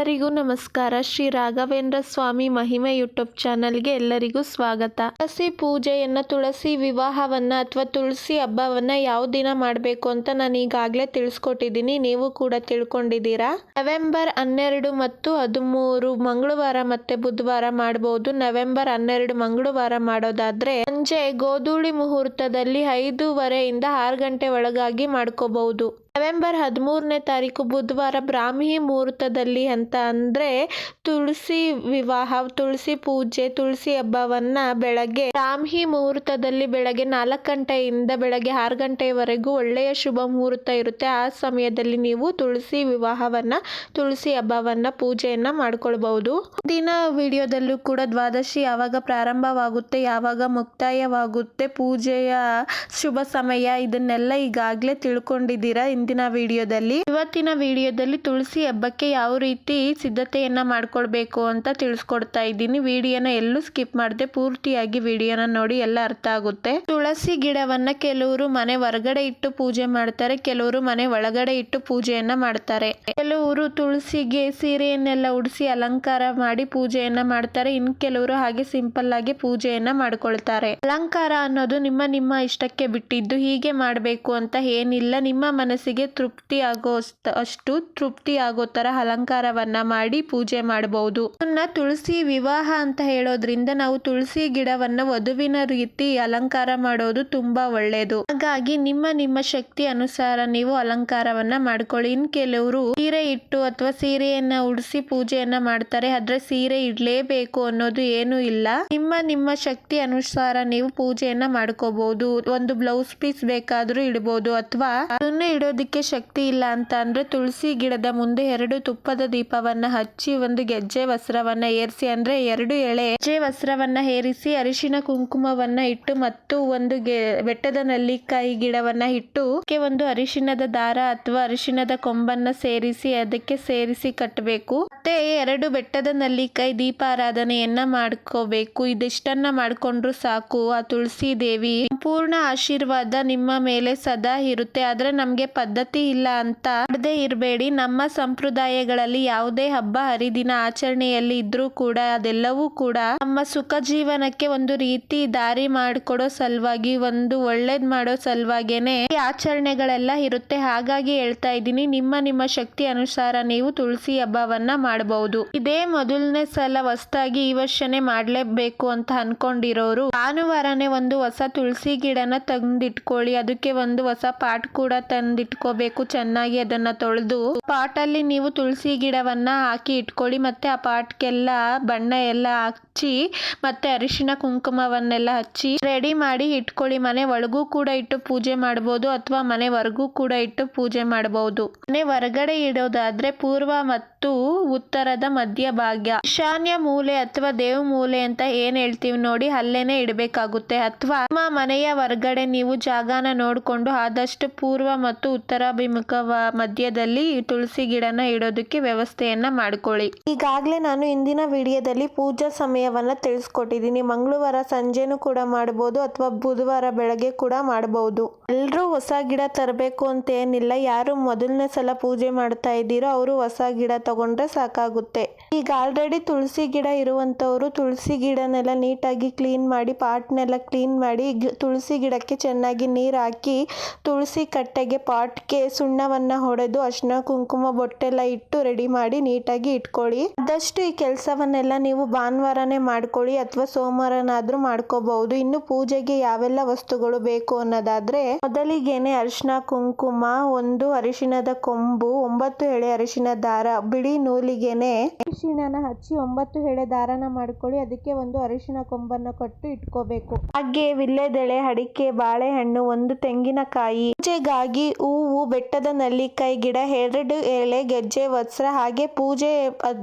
ಎಲ್ಲರಿಗೂ ನಮಸ್ಕಾರ. ಶ್ರೀ ರಾಘವೇಂದ್ರ ಸ್ವಾಮಿ ಮಹಿಮೆ ಯೂಟ್ಯೂಬ್ ಚಾನಲ್ಗೆ ಎಲ್ಲರಿಗೂ ಸ್ವಾಗತ. ತುಳಸಿ ಪೂಜೆಯನ್ನ, ತುಳಸಿ ವಿವಾಹವನ್ನ ಅಥವಾ ತುಳಸಿ ಹಬ್ಬವನ್ನು ಯಾವ ದಿನ ಮಾಡಬೇಕು ಅಂತ ನಾನು ಈಗಾಗಲೇ ತಿಳಿಸ್ಕೊಟ್ಟಿದ್ದೀನಿ. ನೀವು ಕೂಡ ತಿಳ್ಕೊಂಡಿದ್ದೀರಾ? ನವೆಂಬರ್ ಹನ್ನೆರಡು ಮತ್ತು ಹದಿಮೂರು ಮಂಗಳವಾರ ಮತ್ತೆ ಬುಧವಾರ ಮಾಡಬಹುದು ನವೆಂಬರ್ ಹನ್ನೆರಡು ಮಂಗಳವಾರ ಮಾಡೋದಾದ್ರೆ ಸಂಜೆ ಗೋಧೂಳಿ ಮುಹೂರ್ತದಲ್ಲಿ ಐದೂವರೆಯಿಂದ ಆರು ಗಂಟೆ ಒಳಗಾಗಿ ಮಾಡ್ಕೋಬಹುದು. ನವೆಂಬರ್ ಹದಿಮೂರನೇ ತಾರೀಕು ಬುಧವಾರ ಬ್ರಾಹ್ಮಿ ಮುಹೂರ್ತದಲ್ಲಿ ಅಂತ ಅಂದರೆ ತುಳಸಿ ವಿವಾಹ, ತುಳಸಿ ಪೂಜೆ, ತುಳಸಿ ಹಬ್ಬವನ್ನ ಬೆಳಗ್ಗೆ ಬ್ರಾಹ್ಮಿ ಮುಹೂರ್ತದಲ್ಲಿ ಬೆಳಗ್ಗೆ ನಾಲ್ಕು ಗಂಟೆಯಿಂದ ಬೆಳಗ್ಗೆ ಆರು ಗಂಟೆಯವರೆಗೂ ಒಳ್ಳೆಯ ಶುಭ ಮುಹೂರ್ತ ಇರುತ್ತೆ. ಆ ಸಮಯದಲ್ಲಿ ನೀವು ತುಳಸಿ ವಿವಾಹವನ್ನ, ತುಳಸಿ ಹಬ್ಬವನ್ನು, ಪೂಜೆಯನ್ನ ಮಾಡ್ಕೊಳ್ಬಹುದು. ದಿನ ವಿಡಿಯೋದಲ್ಲೂ ಕೂಡ ದ್ವಾದಶಿ ಯಾವಾಗ ಪ್ರಾರಂಭವಾಗುತ್ತೆ, ಯಾವಾಗ ಮುಕ್ತಾಯವಾಗುತ್ತೆ, ಪೂಜೆಯ ಶುಭ ಸಮಯ ಇದನ್ನೆಲ್ಲ ಈಗಾಗಲೇ ತಿಳ್ಕೊಂಡಿದ್ದೀರಾ? ಇಂದಿನ ವಿಡಿಯೋದಲ್ಲಿ. ಇವತ್ತಿನ ವಿಡಿಯೋದಲ್ಲಿ ತುಳಸಿ ಹಬ್ಬಕ್ಕೆ ಯಾವ ರೀತಿ ಸಿದ್ಧತೆಯನ್ನ ಮಾಡ್ಕೊಳ್ಬೇಕು ಅಂತ ತಿಳಿಸ್ಕೊಡ್ತಾ ಇದ್ದೀನಿ. ವಿಡಿಯೋನ ಎಲ್ಲೂ ಸ್ಕಿಪ್ ಮಾಡದೆ ಪೂರ್ತಿಯಾಗಿ ವಿಡಿಯೋನ ನೋಡಿ ಎಲ್ಲ ಅರ್ಥ ಆಗುತ್ತೆ. ತುಳಸಿ ಗಿಡವನ್ನ ಕೆಲವರು ಮನೆ ಹೊರಗಡೆ ಇಟ್ಟು ಪೂಜೆ ಮಾಡ್ತಾರೆ, ಕೆಲವರು ಮನೆ ಒಳಗಡೆ ಇಟ್ಟು ಪೂಜೆಯನ್ನ ಮಾಡ್ತಾರೆ. ಕೆಲವರು ತುಳಸಿಗೆ ಸೀರೆಯನ್ನೆಲ್ಲ ಉಡಿಸಿ ಅಲಂಕಾರ ಮಾಡಿ ಪೂಜೆಯನ್ನ ಮಾಡ್ತಾರೆ, ಇನ್ ಕೆಲವರು ಹಾಗೆ ಸಿಂಪಲ್ ಆಗಿ ಪೂಜೆಯನ್ನ ಮಾಡ್ಕೊಳ್ತಾರೆ. ಅಲಂಕಾರ ಅನ್ನೋದು ನಿಮ್ಮ ನಿಮ್ಮ ಇಷ್ಟಕ್ಕೆ ಬಿಟ್ಟಿದ್ದು, ಹೀಗೆ ಮಾಡಬೇಕು ಅಂತ ಏನಿಲ್ಲ. ನಿಮ್ಮ ಮನಸ್ಸಿಗೆ ತೃಪ್ತಿ ಆಗೋ ಅಷ್ಟ್- ತೃಪ್ತಿ ಆಗೋ ತರ ಅಲಂಕಾರವನ್ನ ಮಾಡಿ ಪೂಜೆ ಮಾಡಬಹುದು ಅದನ್ನ ತುಳಸಿ ವಿವಾಹ ಅಂತ ಹೇಳೋದ್ರಿಂದ ನಾವು ತುಳಸಿ ಗಿಡವನ್ನ ವಧುವಿನ ರೀತಿ ಅಲಂಕಾರ ಮಾಡೋದು ತುಂಬಾ ಒಳ್ಳೆಯದು ಹಾಗಾಗಿ ನಿಮ್ಮ ನಿಮ್ಮ ಶಕ್ತಿ ಅನುಸಾರ ನೀವು ಅಲಂಕಾರವನ್ನ ಮಾಡ್ಕೊಳ್ಳಿ. ಇನ್ ಕೆಲವರು ಸೀರೆ ಇಟ್ಟು ಅಥವಾ ಸೀರೆಯನ್ನ ಉಡಿಸಿ ಪೂಜೆಯನ್ನ ಮಾಡ್ತಾರೆ. ಆದ್ರೆ ಸೀರೆ ಇಡ್ಲೇಬೇಕು ಅನ್ನೋದು ಏನು ಇಲ್ಲ. ನಿಮ್ಮ ನಿಮ್ಮ ಶಕ್ತಿ ಅನುಸಾರ ನೀವು ಪೂಜೆಯನ್ನ ಮಾಡ್ಕೋಬಹುದು ಒಂದು ಬ್ಲೌಸ್ ಪೀಸ್ ಬೇಕಾದ್ರೂ ಇಡಬಹುದು ಅಥವಾ ಅದನ್ನ ಇಡೋದಕ್ಕೆ ಶಕ್ತಿ ಇಲ್ಲ ಅಂತ ಅಂದ್ರೆ ತುಳಸಿ ಗಿಡದ ಮುಂದೆ ಎರಡು ತುಪ್ಪದ ದೀಪವನ್ನ ಹಚ್ಚಿ ಒಂದು ಗೆಜ್ಜೆ ವಸ್ತ್ರವನ್ನ ಏರಿಸಿ ಅಂದ್ರೆ ಎರಡು ಎಳೆ ಗೆಜ್ಜೆ ವಸ್ತ್ರವನ್ನ ಏರಿಸಿ ಅರಿಶಿನ ಕುಂಕುಮವನ್ನ ಇಟ್ಟು ಮತ್ತು ಒಂದು ಬೆಟ್ಟದ ನಲ್ಲಿಕಾಯಿ ಗಿಡವನ್ನ ಇಟ್ಟು ಒಂದು ಅರಿಶಿನದ ದಾರ ಅಥವಾ ಅರಿಶಿನದ ಕೊಂಬನ್ನ ಸೇರಿಸಿ ಅದಕ್ಕೆ ಸೇರಿಸಿ ಕಟ್ಟಬೇಕು. ಮತ್ತೆ ಎರಡು ಬೆಟ್ಟದ ನೆಲ್ಲಿಕಾಯಿ ದೀಪಾರಾಧನೆಯನ್ನ ಮಾಡ್ಕೋಬೇಕು. ಇದಿಷ್ಟನ್ನ ಮಾಡ್ಕೊಂಡ್ರು ಸಾಕು. ಆ ತುಳಸಿ ದೇವಿ ಸಂಪೂರ್ಣ ಆಶೀರ್ವಾದ ನಿಮ್ಮ ಮೇಲೆ ಸದಾ ಇರುತ್ತೆ. ಆದ್ರೆ ನಮ್ಗೆ ಪದ್ಧತಿ ಇಲ್ಲ ಅಂತ ಮಾಡದೇ ಇರಬೇಡಿ. ನಮ್ಮ ಸಂಪ್ರದಾಯಗಳಲ್ಲಿ ಯಾವುದೇ ಹಬ್ಬ, ಹರಿದಿನ ಆಚರಣೆಯಲ್ಲಿ ಇದ್ರೂ ಕೂಡ ಅದೆಲ್ಲವೂ ಕೂಡ ನಮ್ಮ ಸುಖ ಜೀವನಕ್ಕೆ ಒಂದು ರೀತಿ ದಾರಿ ಮಾಡಿಕೊಡೋ ಸಲುವಾಗಿ, ಒಂದು ಒಳ್ಳೇದ್ ಮಾಡೋ ಸಲುವಾಗೇನೆ ಈ ಆಚರಣೆಗಳೆಲ್ಲ ಇರುತ್ತೆ. ಹಾಗಾಗಿ ಹೇಳ್ತಾ ಇದ್ದೀನಿ, ನಿಮ್ಮ ನಿಮ್ಮ ಶಕ್ತಿ ಅನುಸಾರ ನೀವು ತುಳಸಿ ಹಬ್ಬವನ್ನ ಮಾಡಬಹುದು ಇದೇ ಮೊದಲನೇ ಸಲ ಹೊಸದಾಗಿ ಈ ವರ್ಷನೇ ಮಾಡ್ಲೇಬೇಕು ಅಂತ ಅನ್ಕೊಂಡಿರೋರು, ಭಾನುವಾರನೇ ಒಂದು ಹೊಸ ತುಳಸಿ ಗಿಡನ ತಂದಿಟ್ಕೊಳ್ಳಿ. ಅದಕ್ಕೆ ಒಂದು ಹೊಸ ಪಾಟ್ ಕೂಡ ತಂದಿಟ್ಕೋಬೇಕು ಚೆನ್ನಾಗಿ ಅದನ್ನ ತೊಳೆದು ಪಾಟ್ ಅಲ್ಲಿ ನೀವು ತುಳಸಿ ಗಿಡವನ್ನ ಹಾಕಿ ಇಟ್ಕೊಳ್ಳಿ. ಮತ್ತೆ ಆ ಪಾಟ್ಗೆಲ್ಲ, ಬಣ್ಣ ಎಲ್ಲ ಹಚ್ಚಿ, ಮತ್ತೆ ಅರಿಶಿನ ಕುಂಕುಮವನ್ನೆಲ್ಲ ಹಚ್ಚಿ ರೆಡಿ ಮಾಡಿ ಇಟ್ಕೊಳ್ಳಿ. ಮನೆ ಒಳಗೂ ಕೂಡ ಇಟ್ಟು ಪೂಜೆ ಮಾಡಬಹುದು ಅಥವಾ ಮನೆ ಹೊರಗೂ ಕೂಡ ಇಟ್ಟು ಪೂಜೆ ಮಾಡಬಹುದು ಮನೆ ಹೊರಗಡೆ ಇಡೋದಾದ್ರೆ ಪೂರ್ವ ಮತ್ತು ಉತ್ತರದ ಮಧ್ಯ ಭಾಗ್ಯ ಈಶಾನ್ಯ ಮೂಲೆ ಅಥವಾ ದೇವ್ ಮೂಲೆ ಅಂತ ಏನ್ ಹೇಳ್ತೀವಿ ನೋಡಿ, ಅಲ್ಲೇನೆ ಇಡಬೇಕಾಗುತ್ತೆ. ಅಥವಾ ಮನೆಯ ಹೊರಗಡೆ ನೀವು ಜಾಗನ ನೋಡಿಕೊಂಡು ಆದಷ್ಟು ಪೂರ್ವ ಮತ್ತು ಉತ್ತರಾಭಿಮುಖ ಮಧ್ಯದಲ್ಲಿ ತುಳಸಿ ಗಿಡನ ಇಡೋದಕ್ಕೆ ವ್ಯವಸ್ಥೆಯನ್ನ ಮಾಡ್ಕೊಳ್ಳಿ. ಈಗಾಗಲೇ ನಾನು ಇಂದಿನ ವಿಡಿಯೋದಲ್ಲಿ ಪೂಜಾ ಸಮಯವನ್ನ ತಿಳಿಸ್ಕೊಟ್ಟಿದ್ದೀನಿ. ಮಂಗಳವಾರ ಸಂಜೆನೂ ಕೂಡ ಮಾಡಬಹುದು ಅಥವಾ ಬುಧವಾರ ಬೆಳಗ್ಗೆ ಕೂಡ ಮಾಡಬಹುದು ಎಲ್ಲರೂ ಹೊಸ ಗಿಡ ತರಬೇಕು ಅಂತ ಏನಿಲ್ಲ. ಯಾರು ಮೊದಲನೇ ಸಲ ಪೂಜೆ ಮಾಡ್ತಾ ಇದ್ದೀರೋ ಅವರು ಹೊಸ ಗಿಡ ತಗೊಂಡ್ರೆ ಸಾಕಾಗುತ್ತೆ. ಈಗ ಆಲ್ರೆಡಿ ತುಳಸಿ ಗಿಡ ಇರುವಂತವರು ತುಳಸಿ ಗಿಡನೆಲ್ಲ ನೀಟಾಗಿ ಕ್ಲೀನ್ ಮಾಡಿ, ಪಾಟ್ನೆಲ್ಲ ಕ್ಲೀನ್ ಮಾಡಿ ತುಳಸಿ ಗಿಡಕ್ಕೆ ಚೆನ್ನಾಗಿ ನೀರು ಹಾಕಿ, ತುಳಸಿ ಕಟ್ಟೆಗೆ ಪಾಟ್ಗೆ ಸುಣ್ಣವನ್ನ ಹೊಡೆದು ಅರ್ಶಿನ ಕುಂಕುಮ, ಬೊಟ್ಟೆಲ್ಲ ಇಟ್ಟು ರೆಡಿ ಮಾಡಿ ನೀಟಾಗಿ ಇಟ್ಕೊಳ್ಳಿ. ಆದಷ್ಟು ಈ ಕೆಲಸವನ್ನೆಲ್ಲ ನೀವು ಭಾನುವಾರನೇ ಮಾಡ್ಕೊಳ್ಳಿ ಅಥವಾ ಸೋಮವಾರನಾದ್ರೂ ಮಾಡ್ಕೋಬಹುದು. ಇನ್ನು ಪೂಜೆಗೆ ಯಾವೆಲ್ಲ ವಸ್ತುಗಳು ಬೇಕು ಅನ್ನೋದಾದ್ರೆ ಮೊದಲಿಗೆನೆ ಅರಿಶಿನ ಕುಂಕುಮ, ಒಂದು ಅರಿಶಿಣದ ಕೊಂಬು, ಒಂಬತ್ತು ಎಳೆ ಅರಿಶಿನ ದಾರ, ಬಿಳಿ ನೂಲಿಗೆನೆ ಅರಿಶಿಣನ ಹಚ್ಚಿ ಒಂಬತ್ತು ಎಳೆ ದಾರನ ಮಾಡ್ಕೊಳ್ಳಿ. ಅದಕ್ಕೆ ಒಂದು ಅರಿಶಿನ ಕೊಂಬನ್ನ ಕಟ್ಟು ಇಟ್ಕೋಬೇಕು. ಹಾಗೆ, ವಿಲ್ಲೆದೆಳೆ, ಅಡಿಕೆ, ಬಾಳೆಹಣ್ಣು, ಒಂದು ತೆಂಗಿನಕಾಯಿ. ಪೂಜೆಗಾಗಿ ಹೂವು ಬೆಟ್ಟದ ನೆಲ್ಲಿಕಾಯಿ ಗಿಡ, ಎರಡು ಎಳೆ ಗೆಜ್ಜೆ, ವಸ್ತ್ರ ಹಾಗೆ ಪೂಜೆ,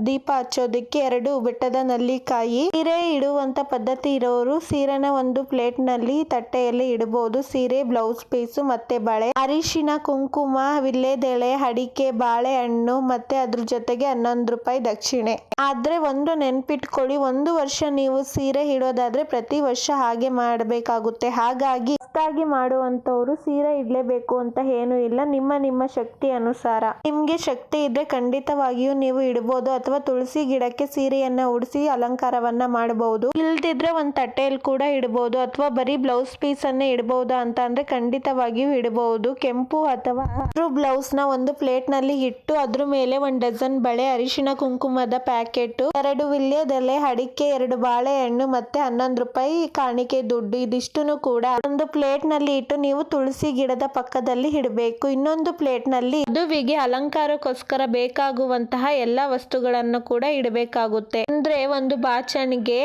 ದೀಪ ಹಚ್ಚೋದಕ್ಕೆ ಎರಡು ಬೆಟ್ಟದ ನೆಲ್ಲಿಕಾಯಿ ಸೀರೆ ಇಡುವಂತ ಪದ್ಧತಿ ಇರೋರು ಸೀರೆನ ಒಂದು ಪ್ಲೇಟ್ನಲ್ಲಿ ತಟ್ಟೆಯಲ್ಲಿ ಇಡಬಹುದು ಸೀರೆ, ಬ್ಲೌಸ್ ಪೀಸು, ಮತ್ತೆ ಬಳೆ, ಅರಿಶಿನ, ಕುಂಕುಮ, ವಿಲ್ಲೆದೆಳೆ, ಅಡಿಕೆ, ಬಾಳೆಹಣ್ಣು, ಮತ್ತೆ ಅದ್ರ ಜೊತೆಗೆ ಹನ್ನೊಂದು ಹನ್ನೊಂದು ರೂಪಾಯಿ ದಕ್ಷಿಣೆ. ಆದ್ರೆ ಒಂದು ನೆನ್ಪಿಟ್ಕೊಳ್ಳಿ, ಒಂದು ವರ್ಷ ನೀವು ಸೀರೆ ಇಡೋದಾದ್ರೆ ಪ್ರತಿ ವರ್ಷ ಹಾಗೆ ಮಾಡಬೇಕಾಗುತ್ತೆ. ಹಾಗಾಗಿ ಹೊಸ್ದಾಗಿ ಮಾಡುವಂತವ್ರು ಸೀರೆ ಇಡ್ಲೇಬೇಕು ಅಂತ ಏನು ಇಲ್ಲ. ನಿಮ್ಮ ನಿಮ್ಮ ಶಕ್ತಿ ಅನುಸಾರ. ನಿಮ್ಗೆ ಶಕ್ತಿ ಇದ್ರೆ ಖಂಡಿತವಾಗಿಯೂ ನೀವು ಇಡಬಹುದು ಅಥವಾ ತುಳಸಿ ಗಿಡಕ್ಕೆ ಸೀರೆಯನ್ನ ಉಡಿಸಿ ಅಲಂಕಾರವನ್ನ ಮಾಡಬಹುದು ಇಲ್ದಿದ್ರೆ ಒಂದ್ ತಟ್ಟೆಯಲ್ಲಿ ಕೂಡ ಇಡಬಹುದು ಅಥವಾ ಬರೀ ಬ್ಲೌಸ್ ಪೀಸ್ ಅನ್ನ ಇಡಬಹುದಾ ಅಂತ ಅಂದ್ರೆ ಖಂಡಿತವಾಗಿಯೂ ಇಡಬಹುದು ಕೆಂಪು ಅಥವಾ ಬ್ಲೌಸ್ನ ಒಂದು ಪ್ಲೇಟ್ನಲ್ಲಿ ಇಟ್ಟು ಅದ್ರ ಮೇಲೆ ಒಂದ್ ಡಜನ್ ಬಳೆ ಅರಿಶಿನ ಕುಂಕುಮದ ಪ್ಯಾಕೆಟ್, ಎರಡು ವಿಲ್ಯದೆಲೆ ಅಡಿಕೆ, ಎರಡು ಬಾಳೆಹಣ್ಣು ಮತ್ತೆ ಹನ್ನೊಂದು ರೂಪಾಯಿ ಕಾಣಿಕೆ ದುಡ್ಡು ಇದಿಷ್ಟನ್ನು ಕೂಡ ಒಂದು ಪ್ಲೇಟ್ನಲ್ಲಿ ಇಟ್ಟು ನೀವು ತುಳಸಿ ಗಿಡದ ಪಕ್ಕದಲ್ಲಿ ಇಡಬೇಕು. ಇನ್ನೊಂದು ಪ್ಲೇಟ್ನಲ್ಲಿ ವಧುವಿಗೆ ಅಲಂಕಾರಕ್ಕೋಸ್ಕರ ಬೇಕಾಗುವಂತಹ ಎಲ್ಲಾ ವಸ್ತುಗಳನ್ನು ಕೂಡ ಇಡಬೇಕಾಗುತ್ತೆ. ಅಂದ್ರೆ ಒಂದು ಬಾಚಣಿಗೆ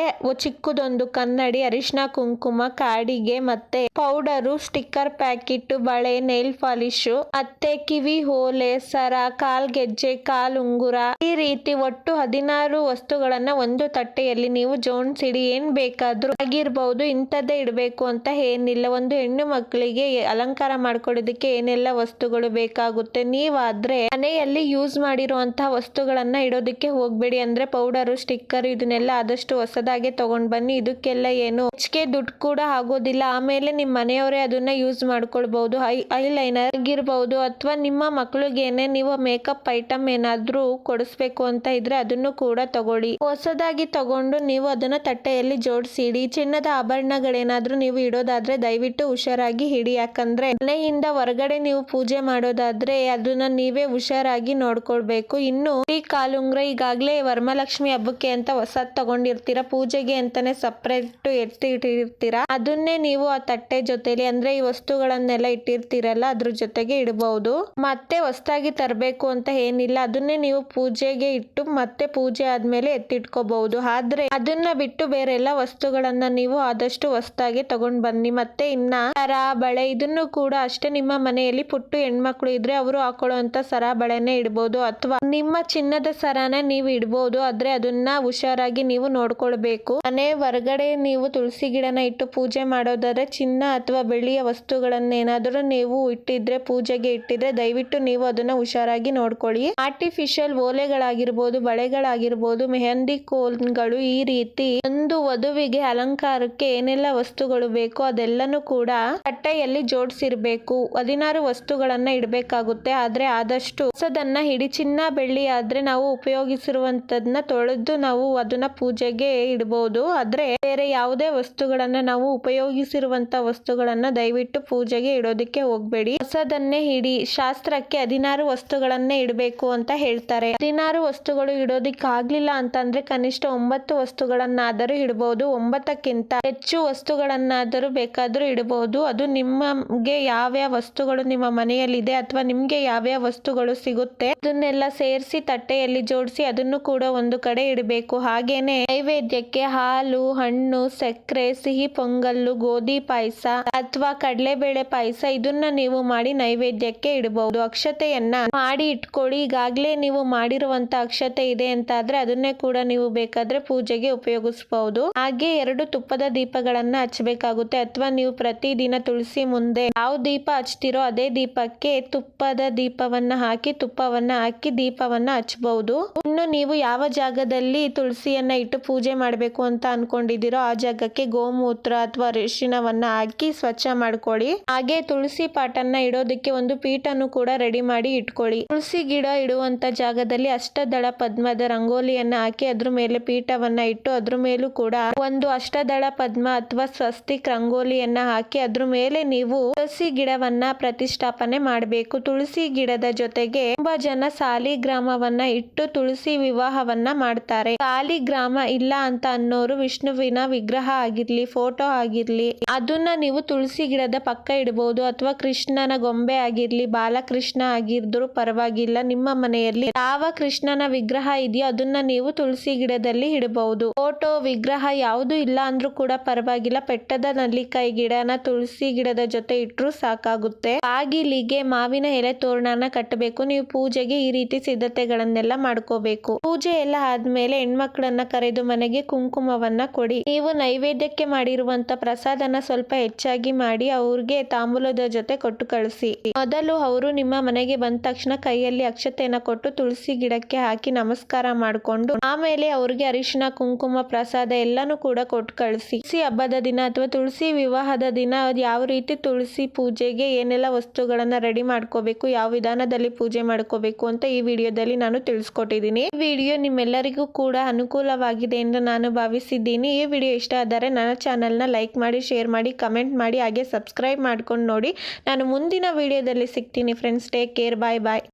ಚಿಕ್ಕದೊಂದು ಕನ್ನಡಿ, ಅರಿಶಿನ, ಕುಂಕುಮ, ಕಾಡಿಗೆ ಮತ್ತೆ ಪೌಡರು, ಸ್ಟಿಕ್ಕರ್ ಪ್ಯಾಕೆಟ್ ಬಳೆ, ನೈಲ್ ಪಾಲಿಶ್ ಮತ್ತೆ ಕಿವಿ ಓಲೆ ಸರ, ಕಾಲ್ ಗೆಜ್ಜೆ, ಕಾಲ್ ಉಂಗುರ. ಈ ರೀತಿ ಒಟ್ಟು ಹದಿನಾರು ವಸ್ತುಗಳನ್ನ ಒಂದು ತಟ್ಟೆಯಲ್ಲಿ ನೀವು ಜೋಡಿಸಿಡಿ. ಏನ್ ಬೇಕಾದ್ರೂ ಆಗಿರ್ಬಹುದು ಇಂಥದ್ದೇ ಇಡಬೇಕು ಅಂತ ಏನಿಲ್ಲ. ಒಂದು ಹೆಣ್ಣು ಮಕ್ಕಳಿಗೆ ಅಲಂಕಾರ ಮಾಡ್ಕೊಳ್ಳೋದಕ್ಕೆ ಏನೆಲ್ಲ ವಸ್ತುಗಳು ಬೇಕಾಗುತ್ತೆ? ನೀವಾದ್ರೆ ಮನೆಯಲ್ಲಿ ಯೂಸ್ ಮಾಡಿರುವಂತಹ ವಸ್ತುಗಳನ್ನ ಇಡೋದಕ್ಕೆ ಹೋಗ್ಬೇಡಿ. ಅಂದ್ರೆ ಪೌಡರು ಸ್ಟಿಕ್ಕರ್ ಇದನ್ನೆಲ್ಲ ಆದಷ್ಟು ಹೊಸದಾಗೆ ತಗೊಂಡ್ ಬನ್ನಿ. ಇದಕ್ಕೆಲ್ಲ ಏನು ಹೆಚ್ಚಿಗೆ ದುಡ್ಡು ಕೂಡ ಆಗೋದಿಲ್ಲ. ಆಮೇಲೆ ನಿಮ್ಮ ಮನೆಯವರೇ ಅದನ್ನ ಯೂಸ್ ಮಾಡ್ಕೊಳ್ಬಹುದು. ಐ, ಐಲೈನರ್ ಆಗಿರ್ಬಹುದು ಅಥವಾ ನಿಮ್ಮ ಮಕ್ಕಳಿಗೇನೆ ನೀವು ಮೇಕಪ್ ಐಟಮ್ ಏನಾದ್ರೂ ಕೊಡಿಸ್ಬೇಕು ಅಂತ ಇದ್ರೆ ಅದನ್ನು ಕೂಡ ತಗೊಳ್ಳಿ. ಹೊಸದಾಗಿ ತಗೊಂಡು ನೀವು ಅದನ್ನ ತಟ್ಟೆಯಲ್ಲಿ ಜೋಡಿಸಿ ಇಡಿ ಚಿನ್ನದ ಆಭರಣಗಳೇನಾದ್ರೂ ನೀವು ಇಡೋದಾದ್ರೆ ದಯವಿಟ್ಟು ಹುಷಾರಾಗಿ ಹಿಡಿ. ಯಾಕಂದ್ರೆ ಮನೆಯಿಂದ ಹೊರಗಡೆ ನೀವು ಪೂಜೆ ಮಾಡೋದಾದ್ರೆ ಅದನ್ನ ನೀವೇ ಹುಷಾರಾಗಿ ನೋಡ್ಕೊಳ್ಬೇಕು. ಇನ್ನು ಈ ಕಾಲುಂಗ್ರ ಈಗಾಗ್ಲೇ ವರಮಲಕ್ಷ್ಮಿ ಹಬ್ಬಕ್ಕೆ ಅಂತ ಹೊಸದ್ ತಗೊಂಡಿರ್ತೀರಾ? ಪೂಜೆಗೆ ಅಂತಾನೆ ಸಪ್ರೇಟ್ ಎತ್ತಿ ಇಟ್ಟಿರ್ತೀರ? ಅದನ್ನೇ ನೀವು ಆ ತಟ್ಟೆ ಜೊತೆಲಿ ಅಂದ್ರೆ ಈ ವಸ್ತುಗಳನ್ನೆಲ್ಲ ಇಟ್ಟಿರ್ತೀರಲ್ಲ, ಅದ್ರ ಜೊತೆಗೆ ಇಡಬಹುದು ಮತ್ತೆ ಹೊಸದಾಗಿ ತರಬೇಕು ಅಂತ ಏನಿಲ್ಲ, ಅದನ್ನೇ ನೀವು ಪೂಜೆಗೆ ಇಟ್ಟು ಮತ್ತೆ ಪೂಜೆ ಆದ್ಮೇಲೆ ಎತ್ತಿಟ್ಕೋಬಹುದು. ಆದ್ರೆ ಅದನ್ನ ಬಿಟ್ಟು ಬೇರೆ ಎಲ್ಲ ವಸ್ತುಗಳನ್ನ ನೀವು ಆದಷ್ಟು ಹೊಸದಾಗಿ ತಗೊಂಡ್ ಬನ್ನಿ. ಮತ್ತೆ ಇನ್ನ ಸರ, ಬಳೆ ಇದನ್ನು ಕೂಡ ಅಷ್ಟೇ ನಿಮ್ಮ ಮನೆಯಲ್ಲಿ ಪುಟ್ಟು ಹೆಣ್ಮಕ್ಳು ಇದ್ರೆ ಅವರು ಹಾಕೊಳ್ಳುವಂತ ಸರ, ಬಳೆನೆ ಇಡಬಹುದು ಅಥವಾ ನಿಮ್ಮ ಚಿನ್ನದ ಸರನ ನೀವು ಇಡಬಹುದು ಆದ್ರೆ ಅದನ್ನ ಹುಷಾರಾಗಿ ನೀವು ನೋಡ್ಕೊಳ್ಬೇಕು. ಮನೆ ಹೊರಗಡೆ ನೀವು ತುಳಸಿ ಗಿಡನ ಇಟ್ಟು ಪೂಜೆ ಮಾಡೋದಾದ್ರೆ ಚಿನ್ನ ಅಥವಾ ಬೆಳ್ಳಿಯ ವಸ್ತುಗಳನ್ನೇನಾದರೂ ನೀವು ಇಟ್ಟಿದ್ರೆ, ಪೂಜೆಗೆ ಇಟ್ಟಿದ್ರೆ ದಯವಿಟ್ಟು ನೀವು ಅದನ್ನ ಹುಷಾರಾಗಿ ನೋಡ್ಕೊಳ್ಳಿ. ಆರ್ಟಿಫಿಷಿಯಲ್ ಓಲೆಗಳಾಗಿರ್ಬೋದು, ಬಳೆಗಳಾಗಿರ್ಬೋದು, ಮೆಹಂದಿ ಕೋಲ್ಗಳು ಈ ರೀತಿ ಒಂದು ವಧುವಿಗೆ ಅಲಂಕಾರಕ್ಕೆ ಏನೆಲ್ಲ ವಸ್ತುಗಳು ಬೇಕೋ ಅದೆಲ್ಲನೂ ಕೂಡ ಕಟ್ಟೆಯಲ್ಲಿ ಜೋಡಿಸಿರ್ಬೇಕು. ಹದಿನಾರು ವಸ್ತುಗಳನ್ನ ಇಡಬೇಕಾಗುತ್ತೆ. ಆದ್ರೆ ಆದಷ್ಟು ಹೊಸದನ್ನ ಹಿಡಿ ಚಿನ್ನ, ಬೆಳ್ಳಿ ಆದ್ರೆ ನಾವು ಉಪಯೋಗಿಸಿರುವಂತದನ್ನ ತೊಳೆದು ನಾವು ಅದನ್ನ ಪೂಜೆಗೆ ಇಡಬಹುದು ಆದ್ರೆ ಬೇರೆ ಯಾವುದೇ ವಸ್ತುಗಳನ್ನ ನಾವು ಉಪಯೋಗಿಸಿರುವಂತ ವಸ್ತುಗಳನ್ನ ದಯವಿಟ್ಟು ಪೂಜೆಗೆ ಇಡೋದಕ್ಕೆ ಹೋಗ್ಬೇಡಿ. ಹೊಸದನ್ನೇ ಇಡಿ. ಶಾಸ್ತ್ರಕ್ಕೆ ಹದಿನಾರು ವಸ್ತುಗಳನ್ನೇ ಇಡಬೇಕು ಅಂತ ಹೇಳ್ತಾರೆ. ಹದಿನಾರು ವಸ್ತುಗಳು ಇಡೋದಿಕ್ ಆಗ್ಲಿಲ್ಲ ಅಂತಂದ್ರೆ ಕನಿಷ್ಠ ಒಂಬತ್ತು ವಸ್ತುಗಳನ್ನಾದರೂ ಇಡಬಹುದು ಒಂಬತ್ತಕ್ಕಿಂತ ಹೆಚ್ಚು ವಸ್ತುಗಳನ್ನಾದರೂ ಬೇಕಾದ್ರೂ ಇಡಬಹುದು ಅದು ನಿಮಗೆ ಯಾವ್ಯಾವ ವಸ್ತುಗಳು ನಿಮ್ಮ ಮನೆಯಲ್ಲಿದೆ ಅಥವಾ ನಿಮ್ಗೆ ಯಾವ್ಯಾವ ವಸ್ತುಗಳು ಸಿಗುತ್ತೆ, ಅದನ್ನೆಲ್ಲ ಸೇರಿಸಿ ತಟ್ಟೆಯಲ್ಲಿ ಜೋಡಿಸಿ ಅದನ್ನು ಕೂಡ ಒಂದು ಕಡೆ ಇಡಬೇಕು. ಹಾಗೇನೆ ನೈವೇದ್ಯಕ್ಕೆ ಹಾಲು, ಹಣ್ಣು, ಸಕ್ಕರೆ, ಸಿಹಿ ಪೊಂಗಲ್ಲು, ಗೋಧಿ ಪಾಯಸ ಅಥವಾ ಕಡಲೆಬೇಳೆ ಪಾಯಸ ಇದನ್ನ ನೀವು ಮಾಡಿ ನೈವೇದ್ಯಕ್ಕೆ ಇಡಬಹುದು. ಅಕ್ಷತೆಯನ್ನ ಮಾಡಿ ಇಟ್ಕೊಳ್ಳಿ. ಈಗಾಗ್ಲೇ ನೀವು ಮಾಡಿರುವಂತ ಅಕ್ಷತೆ ಇದೆ ಅಂತ ಆದ್ರೆ ಅದನ್ನೇ ಕೂಡ ನೀವು ಬೇಕಾದ್ರೆ ಪೂಜೆಗೆ ಉಪಯೋಗಿಸಬಹುದು. ಹಾಗೆ ಎರಡು ತುಪ್ಪದ ದೀಪಗಳನ್ನ ಹಚ್ಚಬೇಕಾಗುತ್ತೆ. ಅಥವಾ ನೀವು ಪ್ರತಿದಿನ ತುಳಸಿ ಮುಂದೆ ಯಾವ ದೀಪ ಹಚ್ತಿರೋ ಅದೇ ದೀಪಕ್ಕೆ ತುಪ್ಪದ ದೀಪವನ್ನ ಹಾಕಿ, ತುಪ್ಪವನ್ನ ಹಾಕಿ ದೀಪವನ್ನ ಹಚ್ಚಬಹುದು ಇನ್ನು ನೀವು ಯಾವ ಜಾಗದಲ್ಲಿ ತುಳಸಿಯನ್ನ ಇಟ್ಟು ಪೂಜೆ ಮಾಡಬೇಕು ಅಂತ ಅನ್ಕೊಂಡಿದ್ದೀರೋ ಆ ಜಾಗಕ್ಕೆ ಗೋಮೂತ್ರ ಅಥವಾ ಅರಿಶಿನವನ್ನ ಹಾಕಿ ಸ್ವಚ್ಛ ಮಾಡ್ಕೊಳ್ಳಿ. ಹಾಗೆ ತುಳಸಿ ಪಾಟನ್ನ ಇಡೋದಕ್ಕೆ ಒಂದು ಪೀಠನ್ನು ಕೂಡ ರೆಡಿ ಮಾಡಿ ಇಟ್ಕೊಳ್ಳಿ. ತುಳಸಿ ಗಿಡ ಇಡುವಂತ ಜಾಗದಲ್ಲಿ ಅಷ್ಟದಳ ಪದ್ಮದ ರಂಗೋಲಿಯನ್ನ ಹಾಕಿ ಅದ್ರ ಮೇಲೆ ಪೀಠವನ್ನ ಇಟ್ಟು ಅದ್ರ ಮೇಲೂ ಕೂಡ ಒಂದು ಅಷ್ಟದಳ ಪದ್ಮ ಅಥವಾ ಸ್ವಸ್ತಿಕ್ ರಂಗೋಲಿಯನ್ನ ಹಾಕಿ ಅದ್ರ ಮೇಲೆ ನೀವು ತುಳಸಿ ಗಿಡವನ್ನ ಪ್ರತಿಷ್ಠಾಪನೆ ಮಾಡಬೇಕು. ತುಳಸಿ ಗಿಡದ ಜೊತೆಗೆ ತುಂಬಾ ಜನ ಸಾಲಿಗ್ರಾಮವನ್ನ ಇಟ್ಟು ತುಳಸಿ ವಿವಾಹವನ್ನ ಮಾಡ್ತಾರೆ. ಸಾಲಿಗ್ರಾಮ ಇಲ್ಲ ಅಂತ ಅನ್ನೋರು ವಿಷ್ಣುವಿನ ವಿಗ್ರಹ ಆಗಿರ್ಲಿ, ಫೋಟೋ ಆಗಿರ್ಲಿ, ಅದನ್ನ ನೀವು ತುಳಸಿ ಗಿಡದ ಪಕ್ಕ ಇಡಬಹುದು ಅಥವಾ ಕೃಷ್ಣನ ಗೊಂಬೆ ಆಗಿರ್ಲಿ, ಬಾಲಕೃಷ್ಣ ಆಗಿದ್ರು ಪರವಾಗಿಲ್ಲ. ನಿಮ್ಮ ಮನೆಯಲ್ಲಿ ಯಾವ ಕೃಷ್ಣನ ವಿಗ್ರಹ ಇದೆಯೋ ಅದನ್ನ ನೀವು ತುಳಸಿ ಗಿಡದಲ್ಲಿ ಇಡಬಹುದು ಫೋಟೋ, ವಿಗ್ರಹ ಯಾವುದು ಇಲ್ಲ ಅಂದ್ರೂ ಕೂಡ ಪರವಾಗಿಲ್ಲ. ಪೆಟ್ಟದ ನಲ್ಲಿಕಾಯಿ ಗಿಡನ ತುಳಸಿ ಗಿಡದ ಜೊತೆ ಇಟ್ರು ಸಾಕಾಗುತ್ತೆ. ಬಾಗಿಲಿಗೆ ಮಾವಿನ ಎಲೆ ತೋರಣನ ಕಟ್ಟಬೇಕು. ನೀವು ಪೂಜೆಗೆ ಈ ರೀತಿ ಸಿದ್ಧತೆಗಳನ್ನೆಲ್ಲ ಮಾಡ್ಕೋಬೇಕು. ಪೂಜೆ ಎಲ್ಲ ಆದ್ಮೇಲೆ ಹೆಣ್ಮಕ್ಳನ್ನ ಕರೆದು ಮನೆಗೆ ಕುಂಕುಮವನ್ನ ಕೊಡಿ. ನೀವು ನೈವೇದ್ಯಕ್ಕೆ ಮಾಡಿರುವಂತ ಪ್ರಸಾದನ ಸ್ವಲ್ಪ ಹೆಚ್ಚಾಗಿ ಮಾಡಿ ಅವ್ರಿಗೆ ತಾಂಬೂಲದ ಜೊತೆ ಕೊಟ್ಟು ಕಳಿಸಿ. ಮೊದಲು ಅವರು ನಿಮ್ಮ ಮನೆಗೆ ಬಂದ ತಕ್ಷಣ ಕೈಯಲ್ಲಿ ಅಕ್ಷತೆಯನ್ನ ಕೊಟ್ಟು ತುಳಸಿ ಗಿಡಕ್ಕೆ ಹಾಕಿ ನಮಸ್ಕಾರ ಮಾಡಿಕೊಂಡು, ಆಮೇಲೆ ಅವ್ರಿಗೆ ಅರಿಶಿನ, ಕುಂಕುಮ, ಪ್ರಸಾದ ಎಲ್ಲಾನು ಕೂಡ ಕೊಟ್ಟು ಕಳಿಸಿ. ತುಳಸಿ ಹಬ್ಬದ ದಿನ ಅಥವಾ ತುಳಸಿ ವಿವಾಹದ ದಿನ ಯಾವ ರೀತಿ ತುಳಸಿ ಪೂಜೆಗೆ ಏನೆಲ್ಲ ವಸ್ತುಗಳನ್ನ ರೆಡಿ ಮಾಡ್ಕೋಬೇಕು, ಯಾವ ವಿಧಾನದಲ್ಲಿ ಪೂಜೆ ಮಾಡ್ಕೋಬೇಕು ಅಂತ ಈ ವಿಡಿಯೋದಲ್ಲಿ ನಾನು ತಿಳಿಸ್ಕೊಟ್ಟಿದ್ದೀನಿ. ಈ ವಿಡಿಯೋ ನಿಮ್ಮೆಲ್ಲರಿಗೂ ಕೂಡ ಅನುಕೂಲವಾಗಿದೆ ಎಂದು ನಾನು ಭಾವಿಸಿದ್ದೀನಿ. ಈ ವಿಡಿಯೋ ಇಷ್ಟ ಆದರೆ ನನ್ನ ಚಾನಲ್ನ ಲೈಕ್ ಮಾಡಿ, ಶೇರ್ ಮಾಡಿ, ಕಮೆಂಟ್ ಮಾಡಿ, ಹಾಗೆ ಸಬ್ಸ್ಕ್ರೈಬ್ ಮಾಡ್ಕೊಂಡು ನೋಡಿ. ನಾನು ಮುಂದಿನ ವಿಡಿಯೋದಲ್ಲಿ ಸಿಗ್ತೀನಿ friends. Take care. Bye bye.